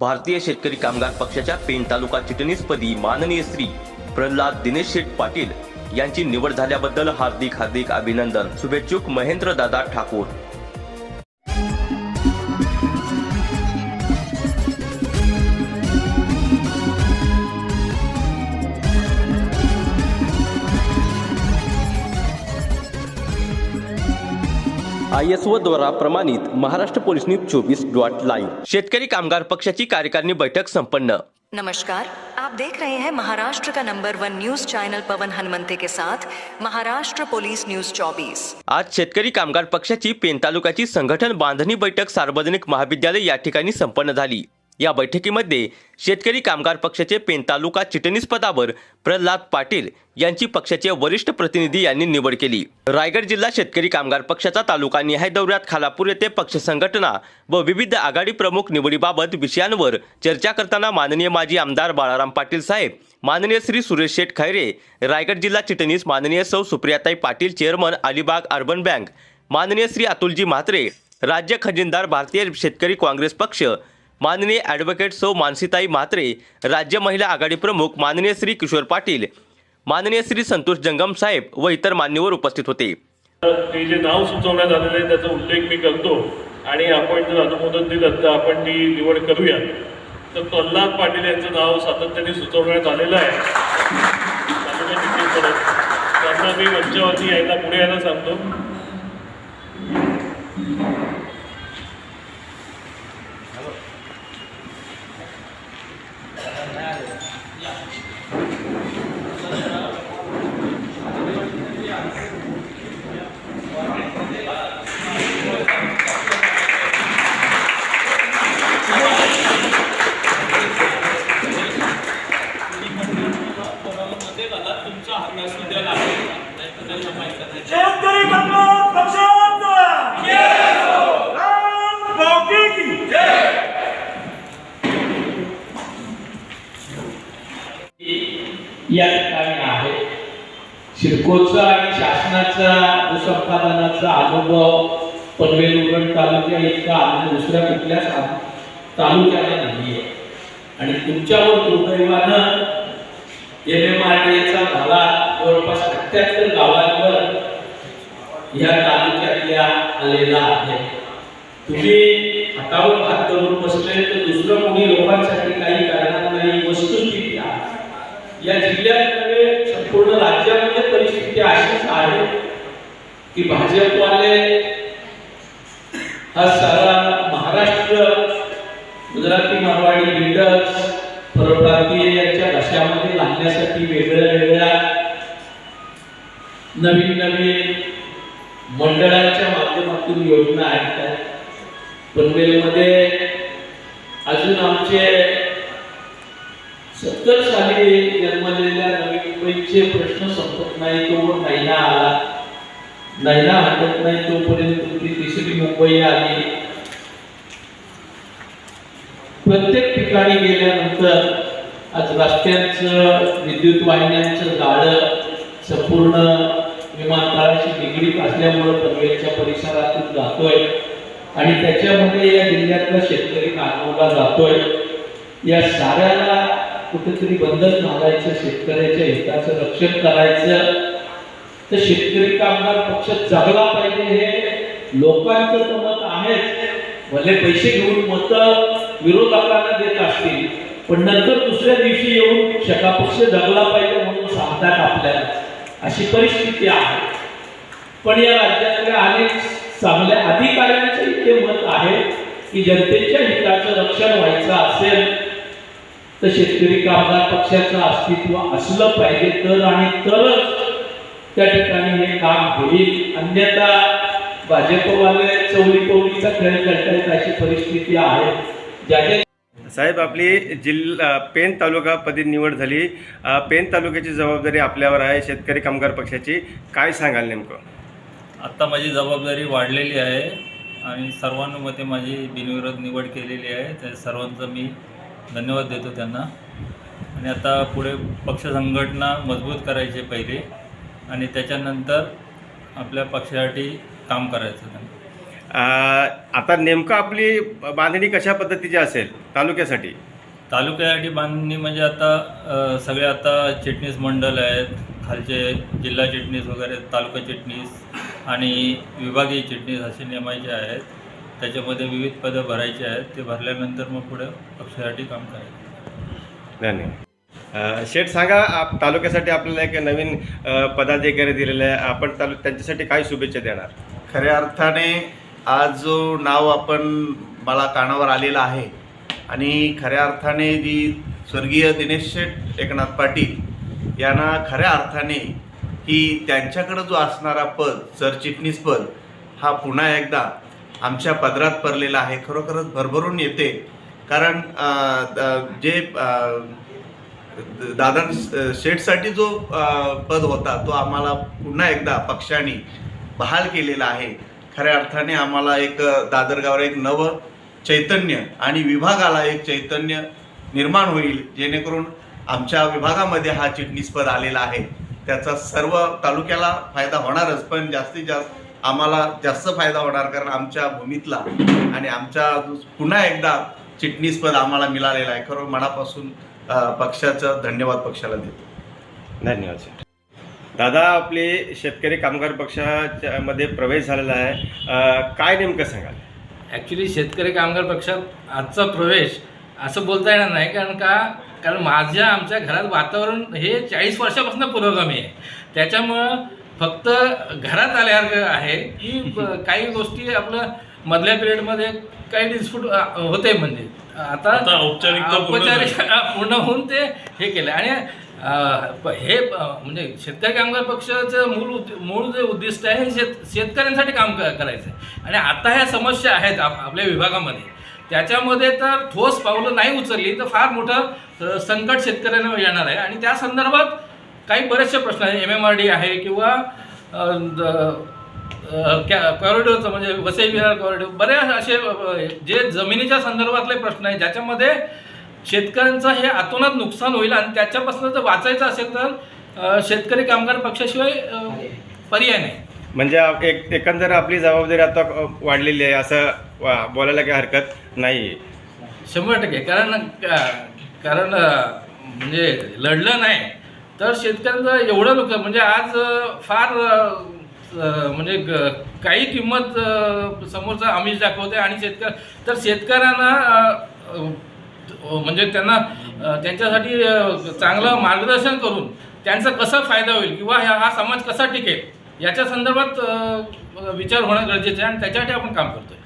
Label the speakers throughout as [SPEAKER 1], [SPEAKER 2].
[SPEAKER 1] भारतीय शेतकरी कामगार पक्षाच्या पेण तालुका चिटणीसपदी माननीय श्री प्रल्हाद दिनेश शेठ पाटील यांची निवड झाल्याबद्दल हार्दिक हार्दिक अभिनंदन. शुभेच्छुक महेंद्र दादा ठाकूर. आय एस ओ द्वारा प्रमाणित महाराष्ट्र पोलीस न्यूज चोवीस डॉट लाईव्ह. शेतकरी कामगार पक्षाची कार्यकारिणी बैठक संपन्न.
[SPEAKER 2] नमस्कार. आप देख रहे हैं महाराष्ट्र का number one news channel Pawan Hanumante के साथ महाराष्ट्र पुलिस न्यूज 24
[SPEAKER 1] आज शेतकरी कामगार पक्षाची पेन तालुक्याची संघटन बांधणी बैठक सार्वजनिक महाविद्यालय या ठिकाणी संपन्न झाली. या बैठकीमध्ये शेतकरी कामगार पक्षाचे पेन तालुका चिटणीस पदावर प्रल्हाद पाटील यांची पक्षाचे वरिष्ठ प्रतिनिधी यांनी निवड केली. रायगड जिल्हा शेतकरी कामगार पक्षाचा तालुका निहाय दौऱ्यात खालापूर येथे पक्ष संघटना व विविध आघाडी प्रमुख निवडीबाबत विषयांवर चर्चा करताना माननीय माजी आमदार बाळाराम पाटील साहेब माननीय श्री सुरेश शेठ खैरे रायगड जिल्हा चिटणीस माननीय सौ सुप्रियाताई Patil chairman Alibag urban bank माननीय श्री अतुलजी म्हात्रे राज्य खजिनदार भारतीय शेतकरी काँग्रेस पक्ष माननीय ॲडव्होकेट सौ मानसीताई म्हात्रे राज्य महिला आघाडी प्रमुख माननीय श्री किशोर पाटील माननीय श्री संतोष जंगम साहेब व इतर मान्यवर उपस्थित होते.
[SPEAKER 3] ते जे नाव सुचवण्यात आलेलं आहे त्याचा उल्लेख मी करतो आणि आपण जर अनुमोदन दिलं तर आपण ती निवड करूया तर प्रल्हाद पाटील यांचं नाव सातत्याने सुचवण्यात आलेलं आहे. त्यांना मी मंचावरती यायला पुढे यायला सांगतो.
[SPEAKER 4] Hello. पक्षाचा राम भावकी की.
[SPEAKER 5] या ठिकाणी आहे. सिडकोचा आणि शासनाचा भूसंपादनाचा अनुभव पनवेल उरण तालुक्या इतका अन्य दुसऱ्या कुठल्याच तालुक्याला नाही आहे आणि तुमच्यावर दुर्दैवानं एम एम आर डी एचा झाला जवळपास अठ्ठ्याहत्तर गावांवर या तालुक्यातल्या आलेला आहे. तुम्ही हातावर हात करून बसले तर दुसरं कोणी लोकांसाठी काही करणार नाही वस्तुस्थिती आहे या जिल्ह्यात संपूर्ण राज्यामध्ये परिस्थिती अशीच आहे की भाजपवाले हा त्यासाठी वेगळ्या वेगळ्या नवीन नवीन मंडळांच्या माध्यमातून योजना आहेत. पनवेलमध्ये अजून आमचे सत्तर साली जन्मलेल्या नवी मुंबईचे प्रश्न संपत नाही तो महिना आला. महिना हटत नाही तोपर्यंत तुमची तिसरी मुंबई आली. प्रत्येक ठिकाणी गेल्यानंतर आज रस्त्यांचं विद्युत वाहिन्यांचं जाळं संपूर्ण विमानतळाशी निगडीत असल्यामुळं पनवेलच्या परिसरातून जातोय. आणि त्याच्यामध्ये या जिल्ह्यातला शेतकरी कामावला जातोय. या साऱ्याला कुठेतरी बंधन घालायचं शेतकऱ्याच्या हिताचं रक्षण करायचं. तर शेतकरी कामगार पक्ष जगला पाहिजे हे लोकांचं तर मत आहेच. भले पैसे घेऊन मत विरोधकांना देत असतील पण नंतर दुसऱ्या दिवशी येऊन शकापक्ष जगला पाहिजे म्हणून सांगतात आपल्याला अशी परिस्थिती आहे. पण या राज्यातल्या अनेक चांगल्या अधिकाऱ्यांचं इथे मत आहे की जनतेच्या हिताचं रक्षण व्हायचं असेल तर शेतकरी कामगार पक्षाचं अस्तित्व असलं पाहिजे तर आणि तरच त्या ठिकाणी हे काम होईल. अन्यथा भाजपवाले चौली पौलीचा खेळ खेळतायत अशी परिस्थिती आहे. ज्याच्या
[SPEAKER 6] साहेब आपली जिल्हा पेन तालुकापदी निवड झाली. पेन तालुक्याची जबाबदारी आपल्यावर आहे शेतकरी कामगार पक्षाची. काय सांगाल नेमकं?
[SPEAKER 7] आत्ता माझी जबाबदारी वाढलेली आहे आणि सर्वांमध्ये माझी बिनविरोध निवड केलेली आहे. त्या सर्वांचा मी धन्यवाद देतो त्यांना. आणि आता पुढे पक्ष संघटना मजबूत करायची पहिले आणि त्याच्यानंतर आपल्या पक्षासाठी काम करायचं त्यांना.
[SPEAKER 6] आता नेमकं आपली बांधणी कशा पद्धतीची असेल तालुक्यासाठी?
[SPEAKER 7] तालुक्यासाठी बांधणी म्हणजे आता सगळे आता चिटणीस मंडळ आहेत खालचे जिल्हा चिटणीस वगैरे तालुका चिटणीस आणि विभागीय चिटणीस असे नेमायचे आहेत. त्याच्यामध्ये विविध पदं भरायची आहेत ते भरल्यानंतर मग पुढे पक्षासाठी काम करायचं.
[SPEAKER 6] धन्यवाद. शेठ सांगा आप तालुक्यासाठी आपल्याला एक नवीन पदाधिकारी दिलेले आहे. आपण तालु त्यांच्यासाठी काय शुभेच्छा देणार?
[SPEAKER 8] खऱ्या अर्थाने आज जो नाव आपण मला कानावर आलेला आहे आणि खऱ्या अर्थाने जी स्वर्गीय दिनेश शेठ एकनाथ पाटील यांना खऱ्या अर्थाने की त्यांच्याकडं जो असणारा पद सरचिटणीस पद हा पुन्हा एकदा आमच्या पदरात पडलेला आहे. खरोखरच भरभरून येते. कारण द- जे दादा शेठसाठी जो पद होता तो आम्हाला पुन्हा एकदा पक्षाने बहाल केलेला आहे. खऱ्या अर्थाने आम्हाला एक अ, एक नवं चैतन्य आणि विभागाला एक चैतन्य निर्माण होईल जेणेकरून आमच्या विभागामध्ये हा चिटणीसपद आलेला आहे. त्याचा सर्व तालुक्याला फायदा होणारच पण जास्तीत जास्त आम्हाला जास्त फायदा होणार कारण आमच्या भूमीतला आणि आमच्या पुन्हा एकदा चिटणीसपद आम्हाला मिळालेलं आहे. खरं मनापासून पक्षाचं धन्यवाद पक्षाला देतो.
[SPEAKER 6] धन्यवाद दादा आपले शेतकरी कामगार पक्षाच्या मध्ये प्रवेश झालेला आहे. काय नेमकं सांगाल?
[SPEAKER 9] ॲक्च्युली शेतकरी कामगार पक्षात आजचा प्रवेश असं बोलता येणार नाही कारण का? कारण माझ्या आमच्या घरात वातावरण हे चाळीस वर्षापासून पुरोगामी आहे. त्याच्यामुळं फक्त घरात आल्यासारखं आहे की काही गोष्टी आपलं मधल्या पिरियडमध्ये काही डिस्प्यूट होते म्हणजे. आता औपचारिक पूर्ण होऊन ते हे केलं. आणि हे म्हणजे शेतकरी कामगार पक्षाचं मूळ उद्द- मूळ जे उद्दिष्ट आहे हे शेत शेतकऱ्यांसाठी काम क- करायचं आहे. आणि आता ह्या समस्या आहेत आप आपल्या विभागामध्ये. त्याच्यामध्ये तर ठोस पावलं नाही उचलली तर फार मोठं संकट शेतकऱ्यांना येणार आहे. आणि त्या संदर्भात काही बरेचसे प्रश्न आहेत. एम एम आर डी आहे किंवा अं, द- कॉरिडोरचं म्हणजे वसई विहार कॉरिडोर बरेच असे जे जमिनीच्या संदर्भातले प्रश्न आहेत ज्याच्यामध्ये शेतकऱ्यांचं हे अतोनात नुकसान होईल आणि त्याच्यापासून जर वाचायचं असेल तर शेतकरी कामगार पक्षाशिवाय पर्याय नाही.
[SPEAKER 6] म्हणजे एक एकंदर आपली जबाबदारी आता वाढलेली आहे असं वा- बोलायला काही हरकत नाही
[SPEAKER 9] शंभर टक्के. कारण कारण म्हणजे लढलं नाही. तर शेतकऱ्यांचं एवढं नुकसान म्हणजे आज फार म्हणजे काही किंमत समोरचा आमिष दाखवते आणि शेतकरी तर शेतकऱ्यांना म्हणजे त्यांना त्यांच्यासाठी चांगलं मार्गदर्शन करून त्यांचा कसा फायदा होईल किंवा हा हा समाज कसा टिकेल याच्या संदर्भात विचार होणं गरजेचं आहे आणि त्याच्यासाठी आपण काम करतोय.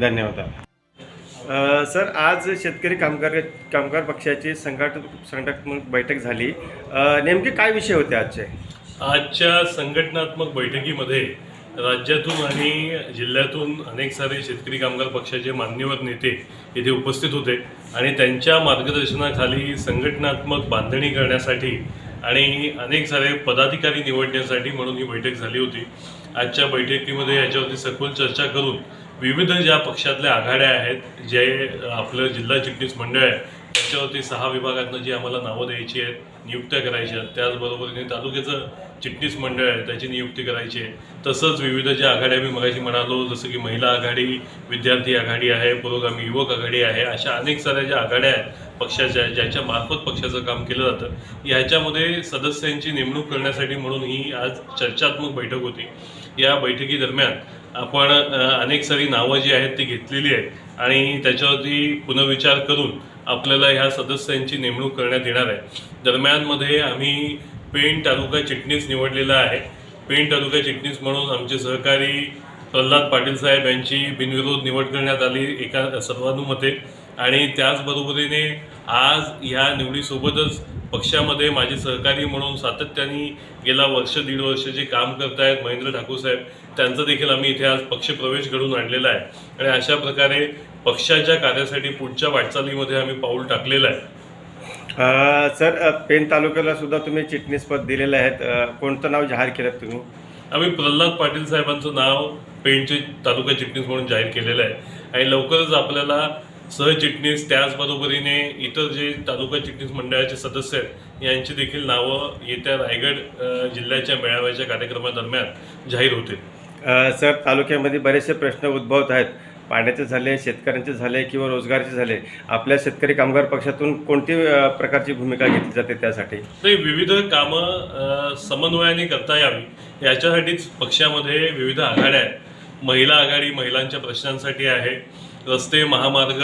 [SPEAKER 6] धन्यवाद. सर आज शेतकरी कामगार कामगार पक्षाची संघट संघटनात्मक बैठक झाली. नेमके काय विषय होते आजचे?
[SPEAKER 3] आजच्या संघटनात्मक बैठकीमध्ये राज्यातून आणि जिल्ह्यातून अनेक सारे शेतकरी कामगार पक्षाचे मान्यवर नेते येथे उपस्थित होते. आणि त्यांच्या मार्गदर्शनाखाली संघटनात्मक बांधणी करण्यासाठी आणि अनेक सारे पदाधिकारी निवडण्यासाठी म्हणून ही बैठक झाली होती. आजच्या बैठकीमध्ये याच्यावरती सखोल चर्चा करून विविध ज्या पक्षातल्या आघाड्या आहेत जे आपलं जिल्हा चिटणीस मंडळ आहे त्याच्यावरती सहा विभागातनं जी आम्हाला नावं द्यायची आहेत नियुक्त्या करायच्या आहेत त्याचबरोबरीने तालुक्याचं चिटणीस मंडळ आहे त्याची नियुक्ती करायची आहे. तसंच विविध ज्या आघाड्या मी मगाशी म्हणालो जसं की महिला आघाडी विद्यार्थी आघाडी आहे पुरोगामी युवक आघाडी आहे अशा अनेक साऱ्या ज्या आघाड्या आहेत पक्षाच्या ज्याच्या मार्फत पक्षाचं काम केलं जातं. ह्याच्यामध्ये सदस्यांची नेमणूक करण्यासाठी म्हणून ही आज चर्चात्मक बैठक होती. या बैठकीदरम्यान आपण अनेक सारी नावं जी आहेत ती घेतलेली आहेत आणि त्याच्यावरती पुनर्विचार करून आपल्याला ह्या सदस्यांची नेमणूक करण्यात येणार आहे. दरम्यानमध्ये आम्ही पेण तालुका चिटणीस निवडलेला आहे. पेण तालुका चिटणीस म्हणून आमचे सहकारी प्रल्हाद पाटील साहेब यांची बिनविरोध निवड करण्यात आली एका सर्वानुमते. आणि त्याचबरोबरीने आज ह्या निवडीसोबतच पक्षामध्ये माझे सहकारी म्हणून सातत्याने गेला वर्ष दीड वर्ष जे काम करतायत महेंद्र ठाकूर साहेब त्यांचं देखील आम्ही इथे आज पक्षप्रवेश घडून आणलेला आहे. आणि अशा प्रकारे पक्षाच्या कार्यासाठी पुढच्या वाटचालीमध्ये आम्ही पाऊल टाकलेलं आहे.
[SPEAKER 6] सर पेन तालुक्याला सुद्धा तुम्ही चिटणीसपद दिलेलं आहेत. कोणतं नाव जाहीर केलं तुम्ही?
[SPEAKER 3] आम्ही प्रल्हाद पाटील साहेबांचं नाव पेणचे तालुका चिटणीस म्हणून जाहीर केलेलं आहे. आणि लवकरच आपल्याला सहचिटणीस त्याचबरोबरीने इतर जे तालुका चिटणीस मंडळाचे सदस्य आहेत यांची देखील नावं येत्या रायगड जिल्ह्याच्या मेळाव्याच्या कार्यक्रमादरम्यान जाहीर होतील.
[SPEAKER 6] अ, सर तालुक्यामध्ये बरेचसे प्रश्न उद्भवत आहेत. पाण्याचे झाले शेतकऱ्यांचे झाले किंवा रोजगाराचे झाले आपल्या शेतकरी कामगार पक्षातून कोणती प्रकारची भूमिका घेतली जाते त्यासाठी?
[SPEAKER 3] ते विविध कामं समन्वयाने करता यावी याच्यासाठीच पक्षामध्ये विविध आघाड्या आहेत. महिला आघाडी महिलांच्या प्रश्नांसाठी आहे. रस्ते महामार्ग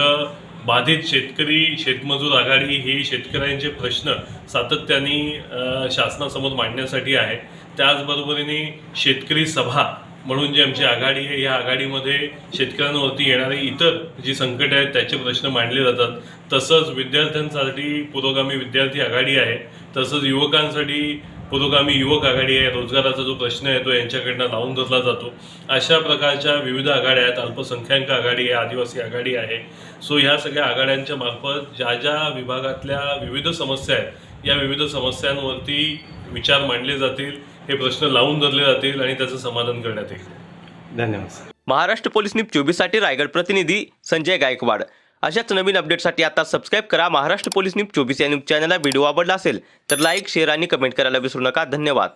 [SPEAKER 3] बाधित शेतकरी शेतमजूर आघाडी ही शेतकऱ्यांचे प्रश्न सातत्याने शासनासमोर मांडण्यासाठी आहे त्याचबरोबरीने शेतकरी सभा म्हणून जी आमची आघाडी आहे या आघाडीमध्ये शेतकऱ्यांवरती येणारे इतर जी संकट आहेत त्याचे प्रश्न मांडले जातात. तसंच विद्यार्थ्यांसाठी पुरोगामी विद्यार्थी आघाडी आहे. तसंच युवकांसाठी पुरोगामी युवक आघाडी आहे. रोजगाराचा जो प्रश्न आहे तो यांच्याकडनं लावून धरला जातो. अशा प्रकारच्या विविध आघाड्या आहेत. अल्पसंख्याक आघाडी आहे आदिवासी आघाडी आहे. सो ह्या सगळ्या आघाड्यांच्या मार्फत ज्या ज्या विभागातल्या विविध समस्या आहेत या विविध समस्यांवरती विचार मांडले जातील. हे प्रश्न लावून धरले जातील आणि त्याचं समाधान करण्यात येईल.
[SPEAKER 6] धन्यवाद
[SPEAKER 1] महाराष्ट्र पोलीस न्यूज चोवीससाठी रायगड प्रतिनिधी संजय गायकवाड. अशाच नवीन अपडेटसाठी आता सबस्क्राईब करा महाराष्ट्र पोलीस न्यूज चोवीस या न्यूज चॅनलला. व्हिडिओ आवडला असेल तर लाईक शेअर आणि कमेंट करायला विसरू नका. धन्यवाद.